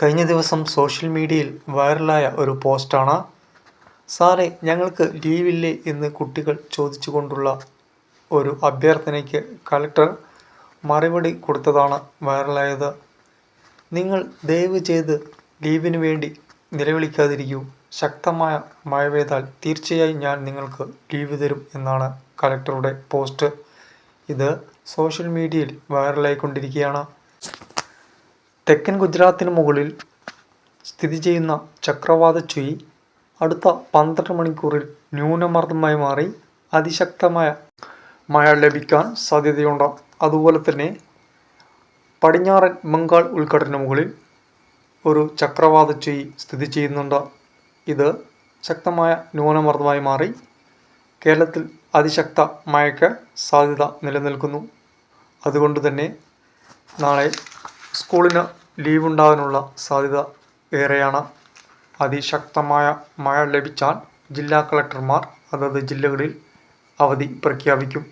കഴിഞ്ഞ ദിവസം സോഷ്യൽ മീഡിയയിൽ വൈറലായ ഒരു പോസ്റ്റാണ്. സാറേ ഞങ്ങൾക്ക് ലീവില്ലേ എന്ന് കുട്ടികൾ ചോദിച്ചുകൊണ്ടുള്ള ഒരു അഭ്യർത്ഥനയ്ക്ക് കലക്ടർ മറുപടി കൊടുത്തതാണ് വൈറലായത്. നിങ്ങൾ ദയവ് ചെയ്ത് ലീവിന് വേണ്ടി നിലവിളിക്കാതിരിക്കൂ. ശക്തമായ മഴ പെയ്താൽ തീർച്ചയായും ഞാൻ നിങ്ങൾക്ക് ലീവ് തരും എന്നാണ് കലക്ടറുടെ പോസ്റ്റ്. ഇത് സോഷ്യൽ മീഡിയയിൽ വൈറലായിക്കൊണ്ടിരിക്കുകയാണ്. തെക്കൻ ഗുജറാത്തിന് മുകളിൽ സ്ഥിതി ചെയ്യുന്ന ചക്രവാത ചുഴി അടുത്ത പന്ത്രണ്ട് മണിക്കൂറിൽ ന്യൂനമർദ്ദമായി മാറി അതിശക്തമായ മഴ ലഭിക്കാൻ സാധ്യതയുണ്ട്. അതുപോലെ തന്നെ പടിഞ്ഞാറൻ ബംഗാൾ ഉൾക്കടലിന് മുകളിൽ ഒരു ചക്രവാത ചുഴി സ്ഥിതി ചെയ്യുന്നുണ്ട്. ഇത് ശക്തമായ ന്യൂനമർദ്ദമായി മാറി കേരളത്തിൽ അതിശക്ത മഴയ്ക്ക് സാധ്യത നിലനിൽക്കുന്നു. അതുകൊണ്ട് തന്നെ നാളെ സ്കൂളിന് ലീവ് ഉണ്ടാകാനുള്ള സാധ്യത ഏറെയാണ്. അതിശക്തമായ മഴ ലഭിച്ചാൽ ജില്ലാ കളക്ടർമാർ അതത് ജില്ലകളിൽ അവധി പ്രഖ്യാപിക്കും.